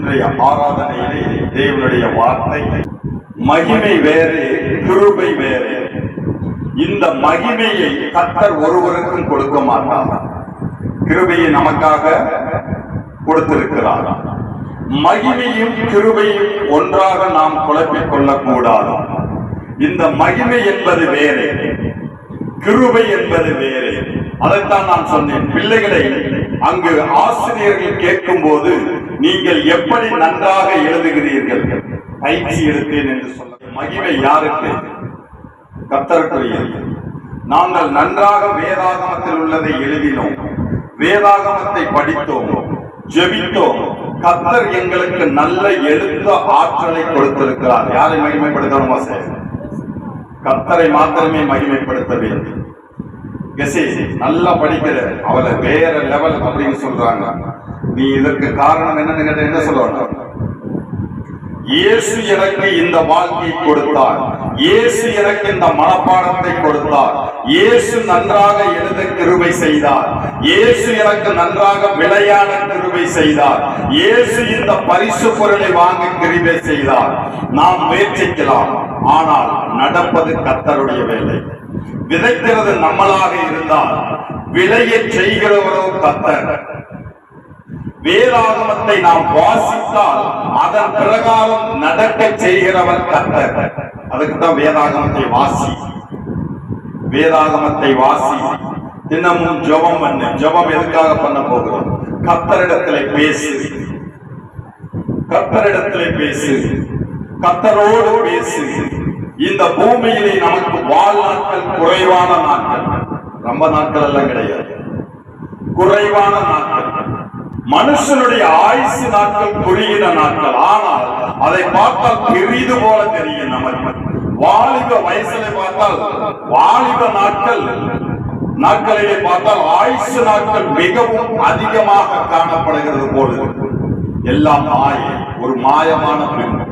இன்றைய ஆராதனையிலே தேவனுடைய வார்த்தை மகிமை வேறு கிருபை வேறு. இந்த மகிமையை கத்தர் ஒருவருக்கும் கொடுக்க மாட்டார். கிருபையை நமக்காக கொடுத்திருக்கிறார். மகிமையும் கிருபையும் ஒன்றாக நாம் குழப்பிக் கொள்ளக்கூடாது. இந்த மகிமை என்பது வேறு கிருபை என்பது வேறு. அதைத்தான் நான் சொன்னேன். பிள்ளைகளை அங்கு ஆசிரியர்கள் கேட்கும் போது நீங்கள் எப்படி நன்றாக எழுதுகிறீர்கள்? பயிற்சி எடுத்தேன் என்று சொல்ல. மகிமை யாருக்கு? கத்தருக்குரியது நாங்கள் நன்றாக வேதாகமத்தில் உள்ளதை எழுதினோம். வேதாகமத்தை படித்தோம். ஜெபித்தோம். கத்தர் எங்களுக்கு நல்ல எழுத்த ஆற்றலை கொடுத்திருக்கிறார். யாரை மகிமைப்படுத்தணுமா சார் கத்தரை மாத்திரமே மகிமைப்படுத்த வேண்டும் நல்லா படிக்கிற அவளை வேற லெவல் அப்படின்னு சொல்றாங்க. நீ இதற்கு காரணம் என்னன்னு கேட்ட என்ன சொல்ல இயேசு எனக்கு இந்த வாழ்க்கையை கொடுத்தார். இயேசு எனக்கு இந்த மனப்பாடத்தை கொடுத்தார். இயேசு நன்றாக எழுத கிருபை செய்தார். இயேசு எனக்கு நன்றாக விளையாட கிருபை செய்தார். இயேசு இந்த பரிசு பொருளை வாங்க கிருபை செய்தார். நாம் முயற்சிக்கலாம். ஆனால் நடப்பது கத்தருடைய வேலை. விதைக்கிறது நம்மளாக இருந்தால் விளைய செய்கிறவரோ கத்தர் வேதாகமத்தை நாம் வாசித்தால் அதன் பிரகாரம் நடக்க செய்கிறவர் கத்தர் அதுக்கு தான் வேதாகமத்தை வாசி. வேதாகமத்தை வாசி. தினமும் ஜெபம் பண்ணு. ஜெபம் எதுக்காக பண்ண போகிறோம்? கத்தரிடத்திலே பேசு. கத்தரிடத்திலே பேசு. கத்தரோடு பேசு. இந்த பூமியிலே நமக்கு வாழ்நாட்கள் குறைவான நாட்கள். ரொம்ப நாட்கள் எல்லாம் கிடையாது. குறைவான நாட்கள். மனுஷனுடைய ஆயுசு நாட்கள் குறுகின நாட்கள். ஆனால் அதை பார்த்தால் பெரிது போல தெரியும் நமக்கு. வாலிப வயசுல பார்த்தால் வாலிப நாட்கள் நாட்களிலே பார்த்தால் ஆயுசு நாட்கள் மிகவும் அதிகமாக காணப்படுகிறது போல. எல்லாம் மாய ஒரு மாயமான பிம்பம்.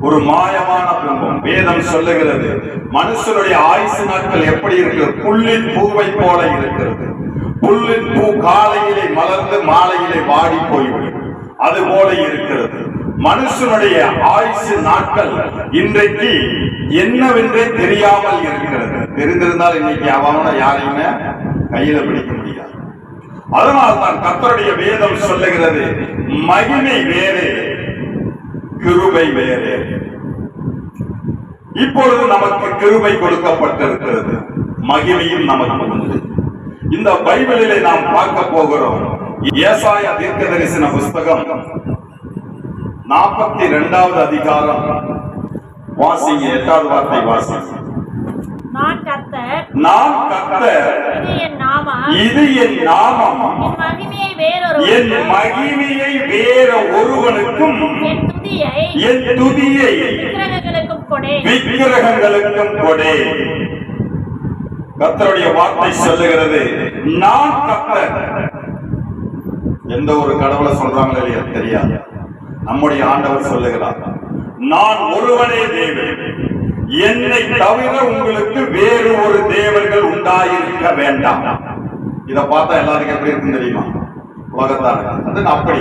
ஒரு மாயமான பிம்பம். வேதம் சொல்லுகிறது மனுஷனுடைய ஆயுசு நாட்கள் எப்படி இருக்கிறது? புல்லின் பூவை போல இருக்கிறது. புல்லின் பூ காலையிலே மலர்ந்து மாலையிலே வாடி போய்விடும். அது போல இருக்கிறது. மனுஷனுடைய ஆயுசு நாட்கள் இன்றைக்கு என்னவென்றே தெரியாமல் இருக்கிறது. தெரிந்திருந்தால் இன்னைக்கு அவன யாரையுமே கையில பிடிக்க முடியாது. அதனால் தான் கர்த்தருடைய வேதம் சொல்லுகிறது மகிமை வேறு கிருபை வேறு. இப்பொழுது நமக்கு கிருபை கொடுக்கப்பட்டிருக்கிறது. மகிமையும் நமக்கு உண்டு. இந்த பைபிளிலே நாம் பார்க்க போகிறோம். ஏசாயா தீர்க்க தரிசன புஸ்தகம் நாற்பத்தி இரண்டாவது அதிகாரம். வாசிங்க எட்டாவது வார்த்தை வாசிங்க நான் கர்த்தர் நான் கர்த்தர். இது என் நாமம். இது என் நாமம். என் மகிமையை வேறொரு என் மகிமையை வேற ஒருவனுக்கும் என் துதியை என் துதியை விக்கிரகங்களுக்கும் கொடே விக்கிரகங்களுக்கும் கொடே கத்தருடைய வார்த்தை சொல்லுகிறது. நான் கத்தர் எந்த ஒரு கடவுளை சொல்றாங்களோ இல்லையா தெரியாது. நம்முடைய ஆண்டவர் சொல்லுகிறார். நான் ஒருவனே தேவன். என்னை தவிர உங்களுக்கு வேறு ஒரு தேவர்கள் உண்டாயிருக்க வேண்டாம். இதை பார்த்தா எல்லாருக்கும் எப்படி இருக்கும் தெரியுமா? உலகத்தான அது அப்படி.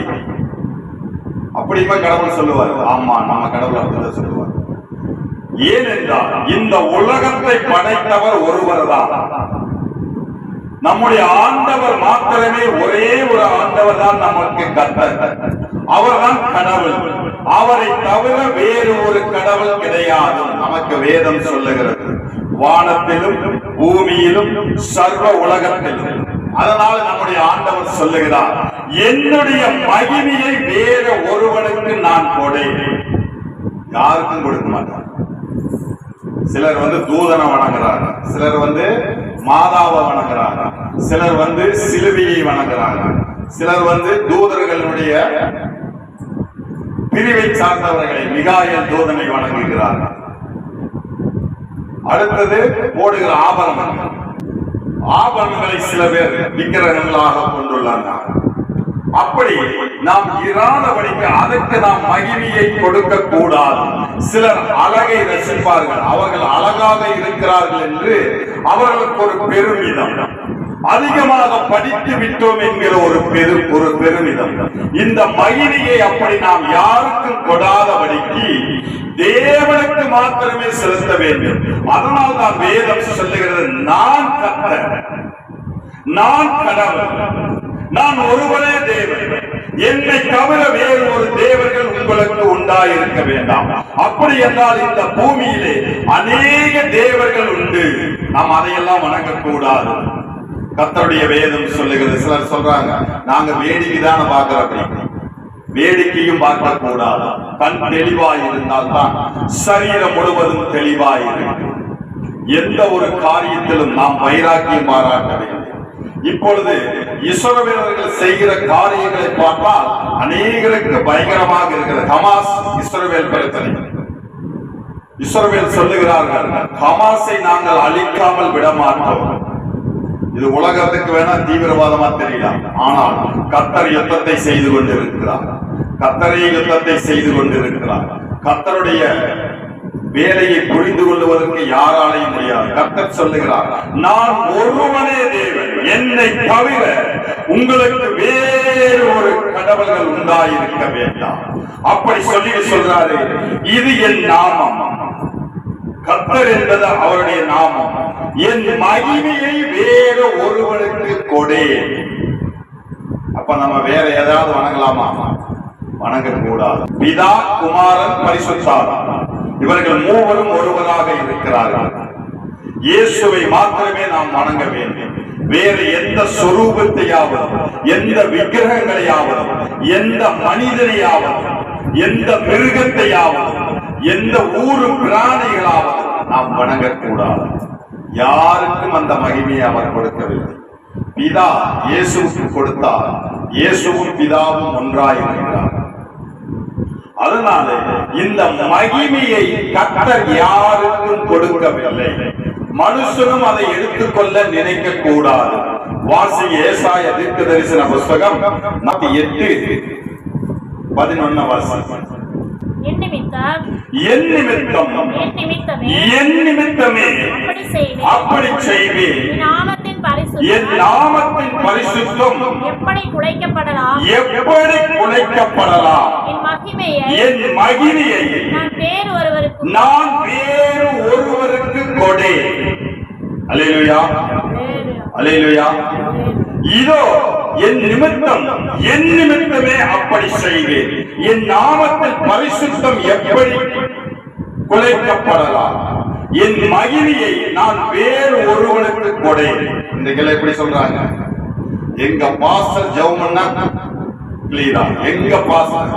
அப்படிமா கடவுள் சொல்லுவார். ஆமா நம்ம கடவுள் அப்படிதான் சொல்லுவார். ஏனென்றால் இந்த உலகத்தை படைத்தவர் ஒருவர் தான் நம்முடைய ஆண்டவர் மாத்திரமே ஒரே ஒரு ஆண்டவர் தான் நமக்கு கத்தர் அவர்தான் கடவுள். அவரை தவிர வேறு ஒரு கடவுள் கிடையாது. நமக்கு வேதம் சொல்லுகிறது. வானத்திலும் பூமியிலும் சர்வ உலகத்திலும். அதனால நம்முடைய ஆண்டவர் சொல்லுகிறார் என்னுடைய மகிமையை வேற ஒருவனுக்கு நான் கொடேன் யாருக்கும் கொடுக்க மாட்டேன் சிலர் வந்து தூதனை வணங்குறாங்க. சிலர் வந்து மாதாவை வணங்குறாங்க. சிலர் வந்து சிலுவையை வணங்குறாங்க. சிலர் வந்து தூதர்களுடைய பிரிவை சார்ந்தவர்களை மிகாயல் தூதனை வணங்குகிறார்கள். அடுத்தது போடுகிற ஆபரணங்கள். ஆபரணங்களை சில பேர் விக்கிரகங்களாக கொண்டுள்ளார்கள் அப்படி நாம் இராதபடிக்கு அதற்கு நாம் மகிமையை கொடுக்க கூடாது சிலர் அழகை ரசிப்பார்கள். அவர்கள் அழகாக இருக்கிறார்கள் என்று அவர்களுக்கு ஒரு பெருமிதம். அதிகமாக படித்து விட்டோம் என்கிற ஒரு பெரு ஒரு பெருமிதம். இந்த மகிமையை அப்படி நாம் யாருக்கும் கொடாதபடிக்கு தேவனுக்கு மாத்திரமே செலுத்த வேண்டும். அதனால் தான் வேதம் சொல்லுகிறது நான் கத்த நான் கடவுள். நான் ஒருவரே தேவன். என்னை தவிர வேறு ஒரு தேவர்கள் உங்களுக்கு உண்டாயிருக்க வேண்டாம். அப்படி என்றால் இந்த பூமியிலே அநேக தேவர்கள் உண்டு. நாம் அதையெல்லாம் வணங்கக்கூடாது. கத்தருடைய வேதம் சொல்லுகிறது. சிலர் சொல்றாங்க நாங்க வேடிக்கை தானே பார்க்கிறோம். வேடிக்கையும் பார்க்க கூடாது கண் தெளிவாய் இருந்தால் தான் சரீரம் முழுவதும் தெளிவாய் இருக்கும் எந்த ஒரு காரியத்திலும் நாம் வைராக்கியம் பாராட்ட வேண்டும் இப்பொழுது இஸ்ரவேலர்கள் செய்கிற காரியங்களை பார்த்தால் அநேகருக்கு பயங்கரமாக இருக்கிறது. ஹமாஸ் இஸ்ரவேல் பிரச்சனை. இஸ்ரவேல் சொல்லுகிறார்கள் ஹமாஸை நாங்கள் அழிக்காமல் விட மாட்டோம் இது உலகத்துக்கு வேணா தீவிரவாதமா தெரியலாம். ஆனால் கத்தர் யுத்தத்தை செய்து கொண்டிருக்கிறார். கத்தரை யுத்தத்தை செய்து கொண்டிருக்கிறார். கத்தருடைய வேலையை புரிந்து கொள்வதற்கு யாராலையும் முடியாது. கத்தர் சொல்லுகிறார் நான் ஒருவனே தேவன். என்னை தவிர உங்களுக்கு வேறு ஒரு கடவுள்கள் உண்டாயிருக்க வேண்டாம். அப்படி சொல்லி சொல்றாரு இது என் நாமம். கத்தர் என்பது அவருடைய நாமம். என் மகிமையை வேறு ஒருவனுக்கு கொடே அப்ப நம்ம வேற ஏதாவது வணங்கலாமா? வணங்க கூடாது பிதா குமாரன் பரிசுத்தார் இவர்கள் மூவரும் ஒருவராக இருக்கிறார்கள். இயேசுவை மாத்திரமே நாம் வணங்க வேண்டும். வேறு எந்த சுரூபத்தையாவது எந்த விக்கிரகங்களையாவது எந்த மனிதனையாவது எந்த மிருகத்தையாவது எந்த ஊரு பிராணிகளாவது நாம் வணங்கக்கூடாது. யாருக்கும் அந்த மகிமையை அவர் கொடுக்கவில்லை. பிதா இயேசுவுக்கு கொடுத்தார். இயேசுவும் பிதாவும் ஒன்றாயிருக்கிறார் அதனால இந்த மகிமையை கத்தர் யாருக்கும் கொடுக்கவில்லை. மனுஷனும் அதை எடுத்துக்கொள்ள நினைக்க கூடாது வாசி ஏசாய தீர்க்க தரிசன புஸ்தகம் நாற்பத்தி எட்டு பதினொன்னு வாசி. என் நிமித்தம் என் நிமித்தம் அப்படி செய்வேன். நாமத்தின் என் பரிசுத்தம் எப்படி குலைக்கப்படலாம்? எப்படி குலைக்கப்படலாம்? என் மகிமையை நான் வேறு ஒருவருக்கு நான் வேறு ஒருவருக்கு கொடே அலையிலுயா வேறு அலையிலுயா இதோ என் நிமித்தம் என் நிமித்தமே அப்படி செய்வேன். என் நாமத்தில் பரிசுத்தம் எப்படி குலைக்கப்படலாம்? என் மகிமையை நான் வேறு ஒருவனுக்கு கொடை இந்த கிளை எப்படி சொல்றாங்க? எங்க பாஸ்டர் ஜவுமன்னா கிளீரா எங்க பாஸ்டர்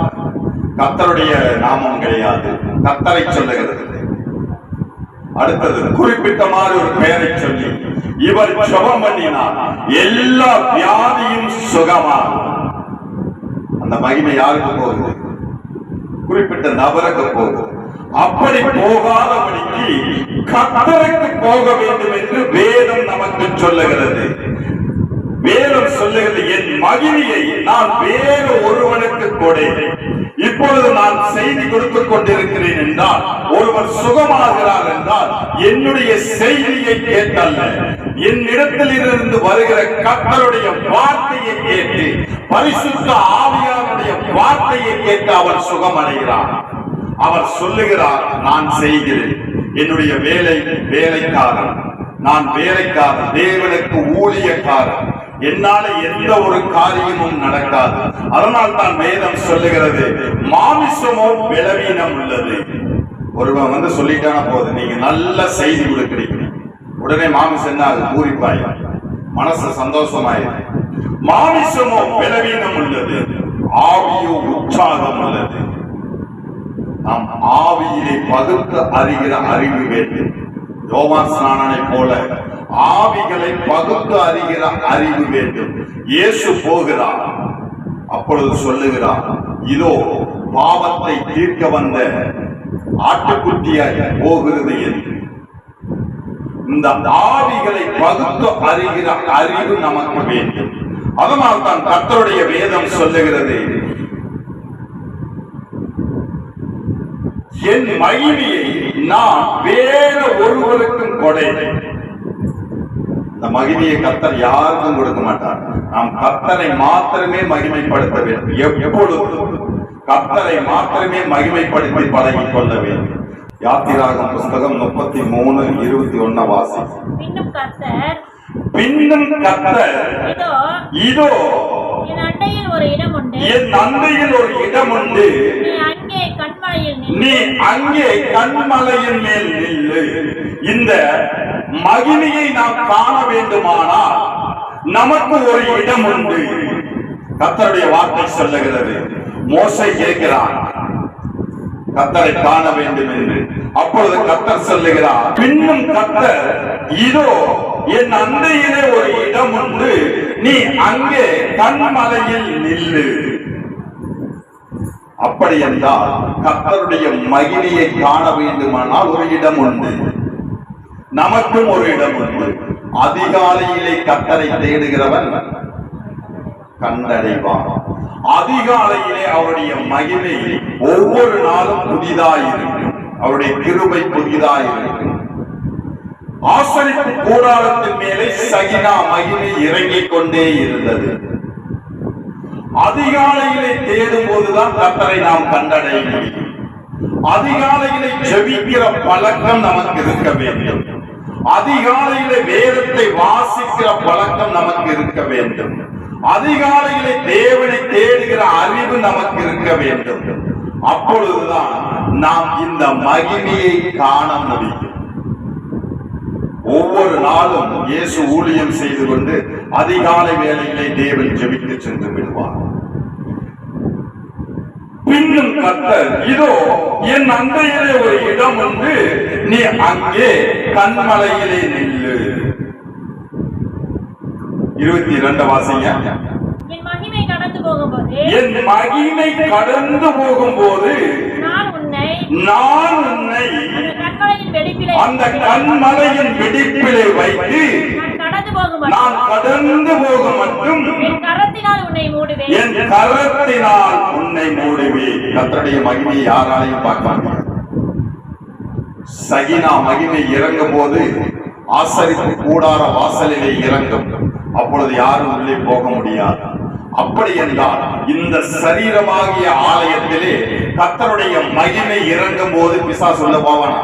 கத்தருடைய நாமம் கிடையாது. கத்தரை சொல்லுகிறது. அடுத்தது குறிப்பிட்ட மாதிரி ஒரு பெயரை சொல்லி இவர் சுகம் பண்ணினார். எல்லா வியாதியும் சுகமா அந்த மகிமை யாருக்கு போகுது? குறிப்பிட்ட நபருக்கு போகுது. அப்படி போகாதபடிக்கு கத்தருக்கு போக வேண்டும் என்று வேதம் நமக்கு சொல்லுகிறது. வேதம் சொல்லுகிறது என் மகிழியை நான் வேறு ஒருவனுக்கு கொடை இப்பொழுது நான் செய்தி கொடுத்துக் கொண்டிருக்கிறேன் என்றால் ஒருவர் சுகமாகிறார் என்றால் என்னுடைய செய்தியை கேட்டல்ல. என்னிடத்தில் இருந்து வருகிற கத்தருடைய வார்த்தையை கேட்டு பரிசுத்த ஆவியாருடைய வார்த்தையை கேட்டு அவர் சுகமடைகிறார். அவர் சொல்லுகிறார் நான் செய்கிறேன். என்னுடைய வேலை வேலைக்காரன். நான் வேலைக்காரன். தேவனுக்கு ஊழியக்காரன். என்னால எந்த ஒரு காரியமும் நடக்காது. அதனால் தான் வேதம் சொல்லுகிறது மாமிசமோ பலவீனம் உள்ளது. ஒருவன் வந்து சொல்லிட்டான போது நீங்க நல்ல செய்தி கொடுக்குறீங்க. உடனே மாமிசம் என்ன அது பூரிப்பாய் மனசு சந்தோஷமாயிரு மாமிசமோ பலவீனம் உள்ளது. ஆவியோ உற்சாகம் உள்ளது. நாம் ஆவியிலே பகுத்து அறிகிற அறிவு வேண்டும். யோமாஸ்நானனை போல ஆவிகளை பகுத்து அறிகிற அறிவு வேண்டும். இயேசு போகிறார். அப்பொழுது சொல்லுகிறார் இதோ பாவத்தை தீர்க்க வந்த ஆட்டுக்குட்டியாக போகிறது என்று. இந்த ஆவிகளை பகுத்து அறிகிற அறிவு நமக்கு வேண்டும். அதனால் தான் கத்தருடைய வேதம் சொல்லுகிறது என் மகிமையை நான் வேற ஒருவருக்கும் கொடை. இந்த மகிமையை கத்தர் யாருக்கும் கொடுக்க மாட்டார். நாம் கத்தரை மாத்திரமே மகிமைப்படுத்த வேண்டும். எப்பொழுதும் கத்தரை மாத்திரமே மகிமைப்படுத்தி பழகிக் கொள்ள வேண்டும். யாத்திராகம் புஸ்தகம் முப்பத்தி மூணு இருபத்தி ஒண்ண வாசி பின்னும் கத்தர் இதோ இதோ என் அண்டையில் ஒரு இடம் உண்டு. நீ அங்கே கண்மலையின் மேல் நில்லு. இந்த மகிமையை நாம் காண வேண்டுமானால் நமக்கு ஒரு இடம் உண்டு. கத்தருடைய வார்த்தை சொல்லுகிறது. மோசை கேட்கிறான் கத்தரை காண வேண்டும் என்று. அப்பொழுது கத்தர் சொல்லுகிறார் பின்னும் கத்தர் இதோ என் அண்டையிலே ஒரு இடம் உண்டு. நீ அங்கே கண்மலையில் நில்லு. அப்படி என்றால் கத்தருடைய மகிமையை காண வேண்டுமானால் ஒரு இடம் உண்டு. நமக்கும் ஒரு இடம் உண்டு. அதிகாலையிலே கத்தரை தேடுகிறவன் கண்டடைவான். அதிகாலையிலே அவருடைய மகிமை ஒவ்வொரு நாளும் புதிதாயிருக்கும். அவருடைய கிருபை புதிதாயிருக்கும். ஆசரிப்பு கூடாரத்தின் மேலே சகினா மகிமை இறங்கிக் கொண்டே இருந்தது. அதிகாலையிலே தேடும் போதுதான் கத்தரை நாம் கண்டடைய முடியும். அதிகாலையிலே ஜெபிக்கிற பழக்கம் நமக்கு இருக்க வேண்டும். அதிகாலையிலே வேதத்தை வாசிக்கிற பழக்கம் நமக்கு இருக்க வேண்டும். அதிகாலையிலே தேவனை தேடுகிற அறிவு நமக்கு இருக்க வேண்டும். அப்பொழுதுதான் நாம் இந்த மகிமையை காண முடியும். ஒவ்வொரு நாளும் இயேசு ஊழியம் செய்து கொண்டு அதிகாலை வேளையிலே தேவன் ஜெபித்து சென்று விடுவார். பின்னும் கத்தர் இதோ என் அண்டையிலே ஒரு இடம் உண்டு. நீ அங்கே கண்மலையிலே நில்லு. இருபத்தி இரண்டு வாசிங்க. என் மகிமை கடந்து போகும்போது என் மகிமை கடந்து போகும்போது நான் உன்னை நான் உன்னை அந்த கண்மலையின் வெடிப்பிலே வைத்து நான் கடந்து போக மட்டும் என் கரத்தினால் உன்னை மூடுவேன். என் கரத்தினால் உன்னை மூடுவே கர்த்தருடைய மகிமை யாராலையும் பார்க்க சகினா மகிமை இறங்கும் போது ஆசரிப்பு கூடார வாசலிலே இறங்கும். அப்பொழுது யாரும் உள்ளே போக முடியாது. அப்படி என்றால் இந்த சரீரமாகிய ஆலயத்திலே கத்தருடைய மகிமை இறங்கும் போது பிசா சொல்ல போவானா?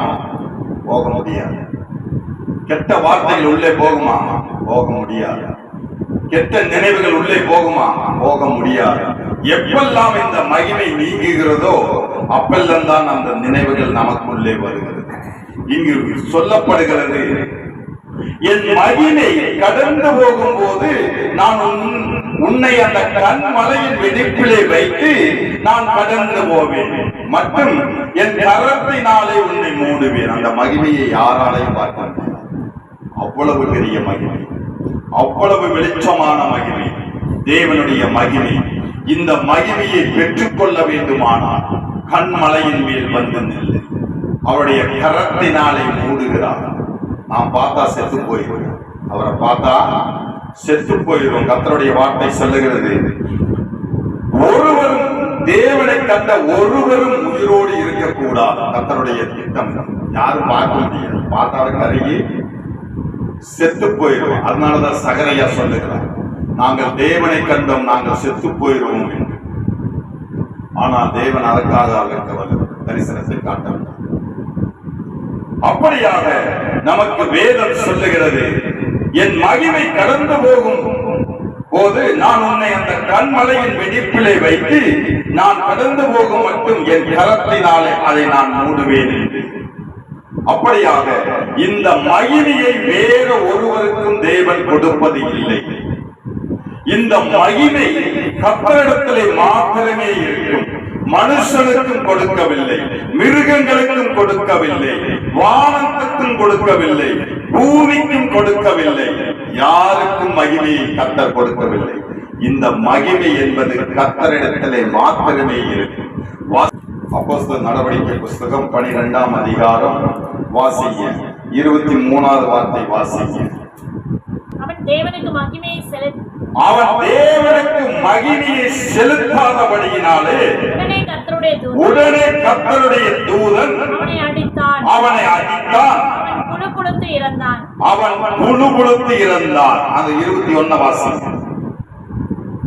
போக முடியாது. கெட்ட வார்த்தைகள் உள்ளே போகுமா? போக முடியாது. கெட்ட நினைவுகள் உள்ளே போகுமா? போக முடியாது. எப்பெல்லாம் இந்த மகிமை நீங்குகிறதோ அப்பெல்லாம் தான் அந்த நினைவுகள் நமக்குள்ளே வருகிறது. இங்கு சொல்லப்படுகிறது என் மகிமை கடந்து போகும் போது நான் உன்னை அந்த கண்மலையின் வெடிப்பிலே வைத்து நான் கடந்து போவேன். மற்றும் என் கரத்தினாலே உன்னை மூடுவேன். அந்த மகிமையை யாராலையும் பார்க்க அவ்வளவு பெரிய மகிமை. அவ்வளவு வெளிச்சமான மகிமை. தேவனுடைய மகிமை. இந்த மகிமையை பெற்றுக்கொள்ள வேண்டுமானால் கண்மலையின் மேல் வந்து நில்லு. அவருடைய கரத்தினாலே மூடுகிறார். நான் பார்த்தா செத்து போயிடும் அவரை பார்த்தா செத்து போயிடும் கத்தருடைய வார்த்தை சொல்லுகிறது. ஒருவரும் தேவனை கண்ட ஒருவரும் உயிரோடு இருக்கக்கூடாது. கத்தருடைய திட்டம். யாரும் பார்க்க முடியாது. பார்த்தாலும் கருகி செத்து போயிடுவோம் அதனாலதான் சகரையா சொல்லுகிறார். நாங்கள் தேவனை கண்டோம் நாங்கள் செத்து போயிடுவோம் என்று. ஆனால் தேவன் அதற்காக அவருக்கு தரிசனத்தை காட்டவில்லை. அப்படியாக நமக்கு வேதம் சொல்லுகிறது. என் மகிமை கடந்து போகும் போது நான் உன்னை அந்த கண்மலையின் வெடிப்பிலே வைத்து நான் கடந்து போகும் மட்டும் என் கரத்தினாலே அதை நான் மூடுவேன். என்று அப்படியாக இந்த மகிமையை வேறு ஒருவருக்கும் தேவன் கொடுப்பது இல்லை. இந்த மகிமை கத்தரிடத்திலே மாத்திரமே இருக்கும். மனுஷனுக்கும் கொடுக்கவில்லை மிருகங்களுக்கும் கொடுக்கவில்லை வானத்துக்கும் கொடுக்கவில்லை பூமிக்கும் கொடுக்கவில்லை யாருக்கும் மகிமையை கத்தர் கொடுக்கவில்லை. இந்த மகிமை என்பது கத்தரிடத்திலே மாத்திரமே இருக்கு. நடவடிக்கை புஸ்தகம் பனிரெண்டாம் அதிகாரம் வாசிங்க. இருபத்தி மூணாவது வார்த்தை வாசிங்க. தேவனுக்கு மகிமையை செலுத்தி அவன் தேவனுக்கு மகிமையை செலுத்தாதபடியினாலே உடனே கர்த்தருடைய தூதன் உடனே கர்த்தருடைய தூதன் அவனை அடித்தான். அவனை அடித்தான். குழு புழுபுழுத்து இறந்தான். அவன் முழு முழுத்து இறந்தான். அது இருபத்தி ஒன்ன வாசம்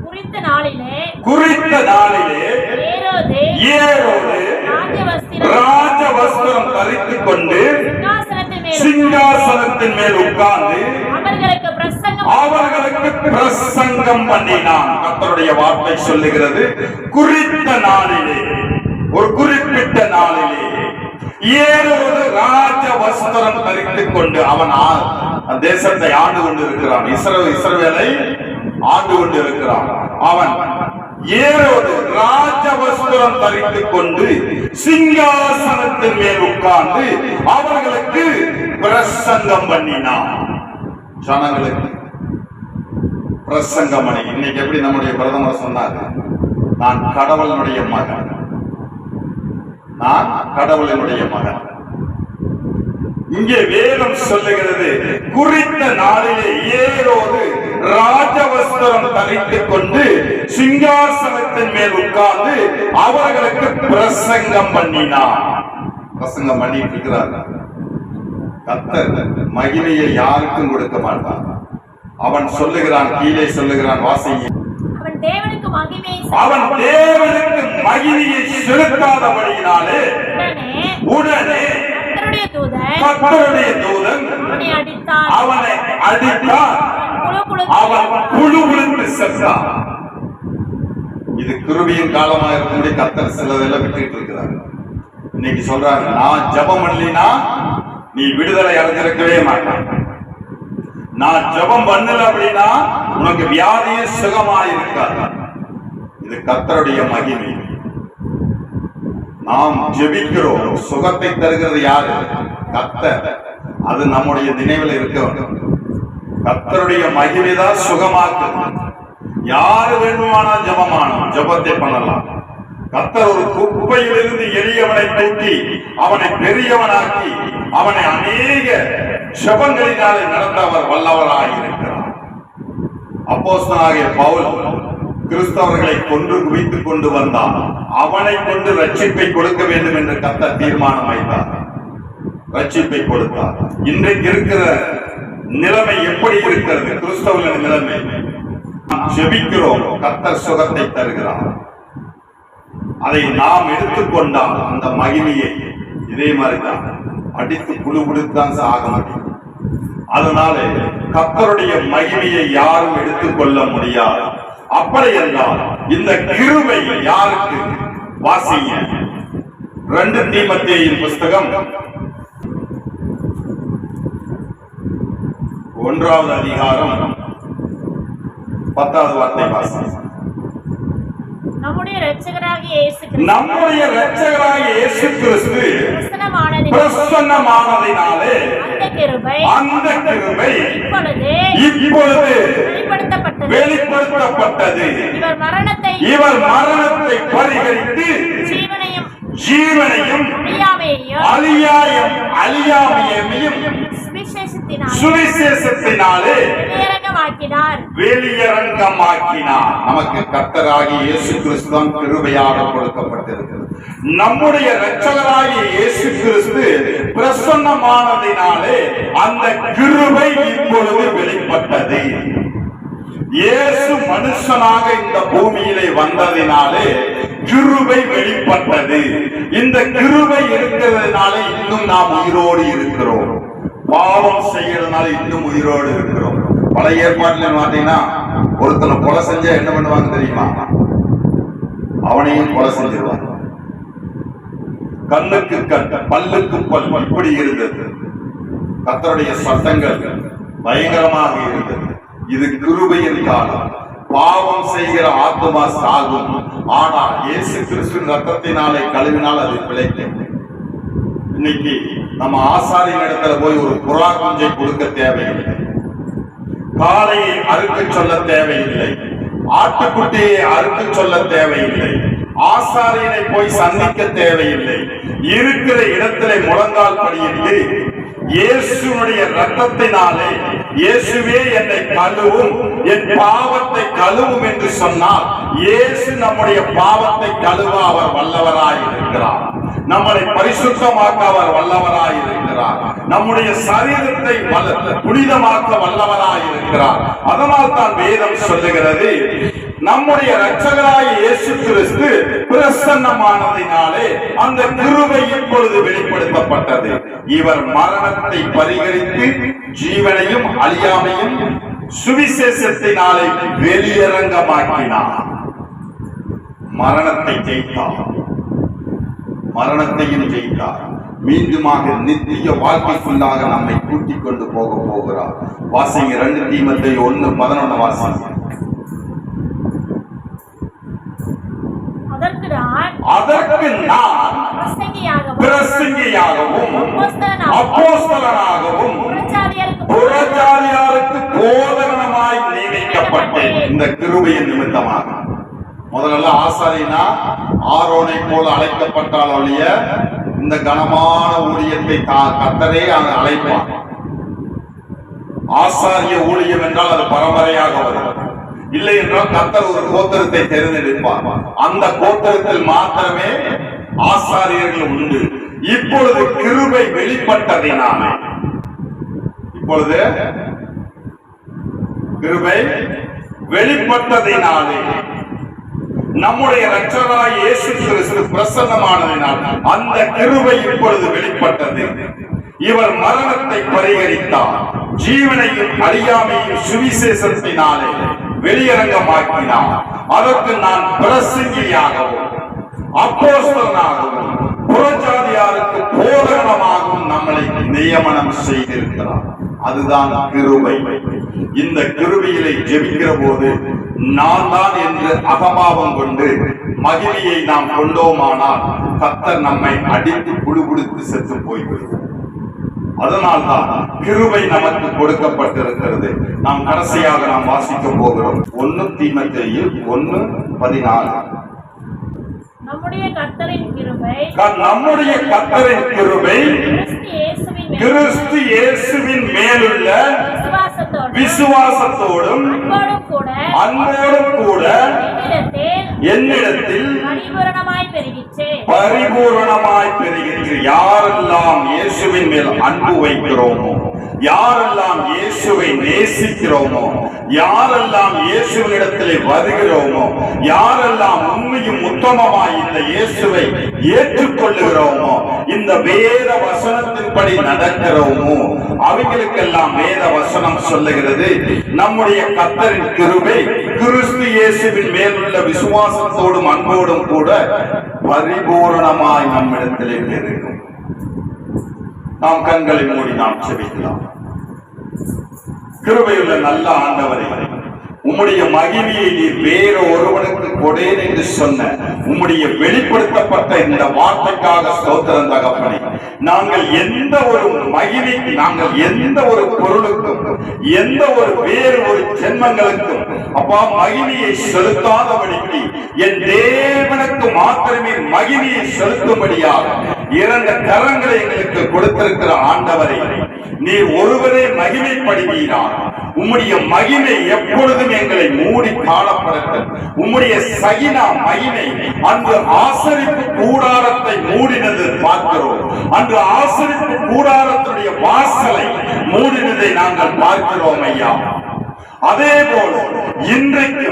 குறித்த நாளிலே குறித்த நாளிலே ஏரோது ஏரோது ராஜ வஸ்திரம் தரித்துக் கொண்டு சிங்காசனத்தின் மேல் உட்கார்ந்து அவர்களுக்கு அவர்களுக்கு பிரசங்கம் பண்ணினான். கத்தருடைய வார்த்தை சொல்லுகிறது குறித்த நாளிலே ஒரு குறிப்பிட்ட நாளிலே ஏழோடு ராஜ வஸ்திரம் தரித்துக் கொண்டு அவன் தேசத்தை ஆண்டு கொண்டு இருக்கிறான் இஸ்ரோ இஸ்ரவேலை ஆண்டு கொண்டு இருக்கிறான் அவன் ஏறோடு ராஜ வஸ்திரம் தரித்துக் கொண்டு சிங்காசனத்தின் மேல் உட்கார்ந்து அவர்களுக்கு பிரசங்கம் பண்ணினான். ஜனங்களுக்கு பிரசங்கமணி. இன்னைக்கு எப்படி நம்முடைய பிரதமர் சொன்னார்? நான் கடவுளினுடைய மகன். நான் கடவுளினுடைய மகன். இங்கே வேதம் சொல்லுகிறது குறித்த நாளிலே ஏரோடு ராஜவஸ்திரம் தரித்துக் கொண்டு சிங்காசனத்தின் மேல் உட்கார்ந்து அவர்களுக்கு பிரசங்கம் பண்ணினார். பிரசங்கம் பண்ணிட்டு இருக்கிறார். கத்தர் மகிமையை யாருக்கும் கொடுக்க மாட்டான் அவன் சொல்லுகிறான் கீழே சொல்லுகிறான் வாசிங்க அவன் தேவனுக்கு மகிமையை செலுத்தாதபடியினாலே உடனே தூதன் தூதன் அவனை அடித்தான் விழுந்து செத்தான் இது கிருபியின் காலமா இருக்கும்படி கத்தர் சிலதெல்லாம் விட்டுட்டு இருக்கிறார். இன்னைக்கு சொல்றாங்க நான் ஜெபம் பண்ணலினா நீ விடுதலை அடைஞ்சிருக்கவே மாட்டான். நான் ஜெபம் பண்ணல அப்படின்னா உனக்கு வியாதியே சுகமாயிருக்காது. இது கத்தருடைய மகிமை. நாம் ஜெபிக்கிறோம். சுகத்தை தருகிறது யாரு? கத்த அது நம்முடைய நினைவில் இருக்க கத்தருடைய மகிமை தான் சுகமாக்குது. யாரு வேண்டுமானால் ஜெபமானோம் ஜெபத்தை பண்ணலாம். கத்தர் ஒரு குப்பையிலிருந்து எளியவனை தூக்கி அவனை பெரியவனாக்கி அவனை அநேக ஜெபங்களினாலே நடந்தவர் வல்லவராக இருக்கிறார் அப்போஸ்தனாகிய பவுல் கிறிஸ்தவர்களை கொன்று குவித்துக் கொண்டு வந்தார். அவனை கொண்டு ரட்சிப்பை கொடுக்க வேண்டும் என்று கத்த தீர்மானம் வைத்தார் ரட்சிப்பை கொடுத்தார். இன்றைக்கு இருக்கிற நிலைமை எப்படி இருக்கிறது? கிறிஸ்தவர்களின் நிலைமை. நாம் ஜெபிக்கிறோம். கத்தர் சுகத்தை தருகிறார். அதை நாம் எடுத்துக்கொண்டால் அந்த மகிமையை இதே மாதிரிதான். அடித்து குழு குழுத்தான் சாக முடியும் அதனால கத்தருடைய மகிமையை யாரும் எடுத்துக்கொள்ள முடியாது. அப்படி என்றால் இந்த கிருபை யாருக்கு? வாசிங்க. ரெண்டு தீமத்தேயின் புஸ்தகம். ஒன்றாவது அதிகாரம் பத்தாவது வார்த்தை வாசி நம்முடைய இரட்சகராகிய இயேசு கிறிஸ்து. பிரசன்னமானதினாலே அந்த கிருபை அந்த கிருபை இப்பொழுது இப்பொழுது வெளிப்படுத்தப்பட்டது. வெளிப்படுத்தப்பட்டது. இவர் மரணத்தை இவர் மரணத்தை பரிகரித்து ஜீவனையும் ஜீவனையும் அழியாமையையும் அழியாமையையும் சுவிசேஷத்தினாலே வெளியரங்கமாக்கினார் வெளியரங்கமாக்கினார். நமக்கு கர்த்தராகிய இயேசு கிறிஸ்து தான் கிருபையாக கொடுக்கப்பட்டிருக்கிறது. நம்முடைய இரட்சகராகிய இயேசு கிறிஸ்து பிரசன்னமானதினாலே அந்த கிருபை இப்பொழுது வெளிப்பட்டது. இயேசு மனுஷனாக இந்த பூமியிலே வந்ததினாலே கிருபை வெளிப்பட்டது. இந்த கிருபை இருக்கிறதுனால இன்னும் நாம் உயிரோடு இருக்கிறோம். பாவம் செய்யறதுனால இன்னும் உயிரோடு இருக்கிறோம். பழைய ஏற்பாட்டில் பார்த்தீங்கன்னா ஒருத்தனை கொலை செஞ்சா என்ன பண்ணுவாங்க தெரியுமா? அவனையும் கொலை செஞ்சிருவாங்க. கண்ணுக்கு கண் பல்லுக்கு பல் இப்படி இருந்தது. கத்தருடைய சட்டங்கள் பயங்கரமாக இருந்தது. இது கிருபையின் காலம். பாவம் செய்கிற ஆத்மா சாகும். ஆனால் இயேசு கிறிஸ்து ரத்தத்தினாலே கழுவினால் அது பிழைக்கும். இன்னைக்கு நம்ம ஆசாரியின் இடத்துல போய் ஒரு புறா குஞ்சை கொடுக்க தேவையில்லை. காளையை அறுக்க சொல்ல தேவையில்லை. ஆட்டுக்குட்டியை அறுக்க சொல்ல தேவையில்லை. ஆசாரியனை போய் சந்திக்க தேவையில்லை. இருக்கிற இடத்திலே முழங்கால் படியின்றி இயேசுனுடைய ரத்தத்தினாலே இயேசுவே என்னை கழுவும் என் பாவத்தை கழுவும் என்று சொன்னால் இயேசு நம்முடைய பாவத்தை கழுவ அவர் வல்லவராய் இருக்கிறார் நம்மளை பரிசுத்தமாக்க அவர் வல்லவராய் இருக்கிறார் நம்முடைய சரீரத்தை புனிதமாக்க வல்லவராய் இருக்கிறார். அதனால் தான் வேதம் சொல்லுகிறது நம்முடைய ரட்சகராய் இயேசு கிறிஸ்து பிரசன்னமானதினாலே அந்த கிருபை இப்பொழுது வெளிப்படுத்தப்பட்டது. இவர் மரணத்தை பரிகரித்து ஜீவனையும் அழியாமையும் சுவிசேஷத்தினாலே வெளியரங்கமாக்கினார். மரணத்தை ஜெயித்தார். மரணத்தையும் ஜெயித்தார். மீண்டுமாக நித்திய வாழ்க்கைக்குள்ளாக நம்மை கூட்டிக் கொண்டு போக போகிறார். வாசிங்க ரெண்டு தீமத்தை ஒண்ணு பதினொன்னு வாசிங்க. அதற்கு நான் பிரசங்கியாகவும் அப்போஸ்தலனாகவும் புறஜாதியாருக்கு போதகனமாய் நியமிக்கப்பட்டேன். இந்த கிருபையின் நிமித்தமாக. முதல்ல ஆசாரினா ஆரோனை போல அழைக்கப்பட்டால் ஒழிய இந்த கனமான ஊழியத்தை கத்தரே அழைப்பார். ஆசாரிய ஊழியம் என்றால் அது பரம்பரையாக வரும். இல்லை என்றால் கத்தர் ஒரு கோத்திரத்தை தேர்ந்தெடுப்பார். அந்த கோத்திரத்தில் மாத்திரமே ஆசாரியர்கள் உண்டு. இப்பொழுது கிருபை வெளிப்பட்டதினாலே. இப்பொழுது கிருபை வெளிப்பட்டதினாலே. நம்முடைய இரட்சகராய் இயேசு கிறிஸ்து பிரசன்னமானதினால் அந்த கிருபை இப்பொழுது வெளிப்பட்டது. இவர் மரணத்தை பரிகரித்தார். ஜீவனையும் அறியாமையும் சுவிசேஷத்தினாலே வெளியரங்கமாக்கினார். அதற்கு நான் பிரசங்கியாகவும் அப்போஸ்தலனாகவும் புறஜாதியாருக்கு போதகமாகவும் நம்மளை நியமனம் செய்திருக்கிறார். அதுதான் கிருபை. இந்த கிருபையிலே ஜெபிக்கிற போது நான் தான் என்று அகபாவம் கொண்டு மகிமையை நாம் கொண்டோமானால் கத்தர் நம்மை அடித்து புடுபுடுத்து செத்து போய்விடுவோம் அதனால்தான் கிருபை நமக்கு கொடுக்கப்பட்டிருக்கிறது. நாம் கடைசியாக நாம் வாசிக்க போகிறோம். ஒன்னு தீமத்தையில் ஒன்னு பதினாலு. நம்முடைய கத்தரின் கிருபை கிறிஸ்து இயேசுவின் மேலுள்ள விசுவாசத்தோடும் அன்போடும் கூட என்னிடத்தில் பரிபூரணமாய் பெறுகின்ற யாரெல்லாம் இயேசுவின் மேல் அன்பு வைக்கிறோமோ யாரெல்லாம் இயேசுவை நேசிக்கிறோமோ யாரெல்லாம் இயேசுவினிடத்திலே வருகிறோமோ யாரெல்லாம் உண்மையும் உத்தமமாய் இந்த இயேசுவை ஏற்றுக்கொள்ளுகிறோமோ இந்த வேத வசனத்தின்படி நடக்கிறோமோ அவங்களுக்கெல்லாம் வேத வசனம் சொல்லுகிறது நம்முடைய கத்தரின் கிருபை கிறிஸ்து இயேசுவின் மேலுள்ள விசுவாசத்தோடும் அன்போடும் கூட பரிபூரணமாய் நம்மிடத்திலே பெருகும். நாம் கண்களை மூடி நாம் செபிக்கலாம். கிருபையுள்ள நல்ல ஆண்டவரை உம்முடைய மகிமையை நீர் வேற ஒருவனுக்கு கொடேன் என்று சொன்ன உம்முடைய வெளிப்படுத்தப்பட்ட இந்த வார்த்தைக்காக ஸ்தோத்திரம் தகப்பனே. நாங்கள் எந்த ஒரு மகிமைக்கு நாங்கள் எந்த ஒரு பொருளுக்கும் எந்த ஒரு வேறு ஒரு ஜென்மங்களுக்கும் அப்பா மகிமையை செலுத்தாதபடிக்கு என் தேவனுக்கு மாத்திரமே மகிமையை செலுத்தும்படியாக இரண்டு கரங்களை எங்களுக்கு கொடுத்திருக்கிற ஆண்டவரை நீ ஒருவரே மகிமைப்படுத்தினார் உம்முடைய மகிமை எப்பொழுதும் எங்களை மூடி காணப்படட்டும். உம்முடைய சகினா மகிமை அன்று ஆசரிப்பு கூடாரத்தை மூடினது பார்க்கிறோம். அன்று ஆசரிப்பு கூடாரத்துடைய வாசலை மூடினதை நாங்கள் பார்க்கிறோம் ஐயா. அதே போல இன்றைக்கு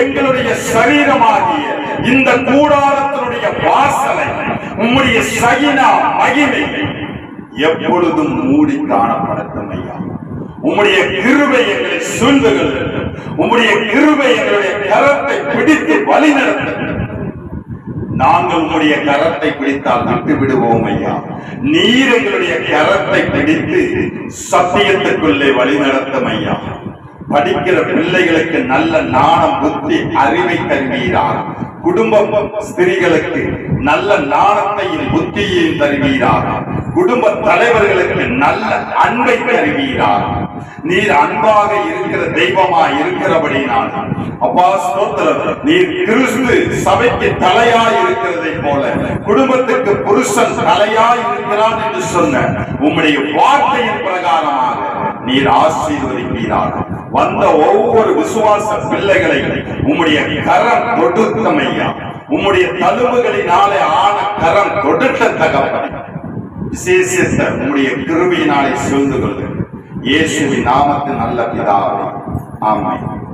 எங்களுடைய சரீரமாகிய இந்த கூடாரத்தினுடைய வாசலை உம்முடைய சகினா மகிமை எப்பொழுதும் மூடி காணப்படட்டும் ஐயா. உம்முடைய கிருபை எங்களை சூழ்ந்துகள் உம்முடைய கிருபை எங்களுடைய கரத்தை பிடித்து வழி நாங்கள் உங்களுடைய கரத்தை பிடித்தால் விட்டு விடுவோம் ஐயா. நீர் எங்களுடைய கரத்தை பிடித்து சத்தியத்துக்குள்ளே வழி நடத்தும் ஐயா. படிக்கிற பிள்ளைகளுக்கு நல்ல நாணம் புத்தி அறிவை தருவீரார் குடும்பம் ஸ்திரீகளுக்கு நல்ல நாணத்தையும் புத்தியையும் தருவீரார் குடும்ப தலைவர்களுக்கு நல்ல அன்பை தருவீரார் நீர் அன்பாக இருக்கிற தெய்வமா இருக்கிறபடினால் அப்பா ஸ்தோத்திரம். நீர் கிறிஸ்து சபைக்கு தலையா இருக்கிறதை போல குடும்பத்துக்கு புருஷன் தலையா இருக்கிறான் என்று சொன்ன உம்முடைய வார்த்தையின் பிரகாரமாக நீர் ஆசீர்வதிப்பீராக. வந்த ஒவ்வொரு விசுவாச பிள்ளைகளை உம்முடைய கரம் தொடுத்தமையா உம்முடைய தழுவுகளினாலே ஆன கரம் தொடுத்த தகவல் விசேஷத்தை உம்முடைய கிருபையினாலே சூழ்ந்து கொள்ளுங்கள். இயேசுவின் நாமத்தின் நல்ல பிதாவே. ஆமாம்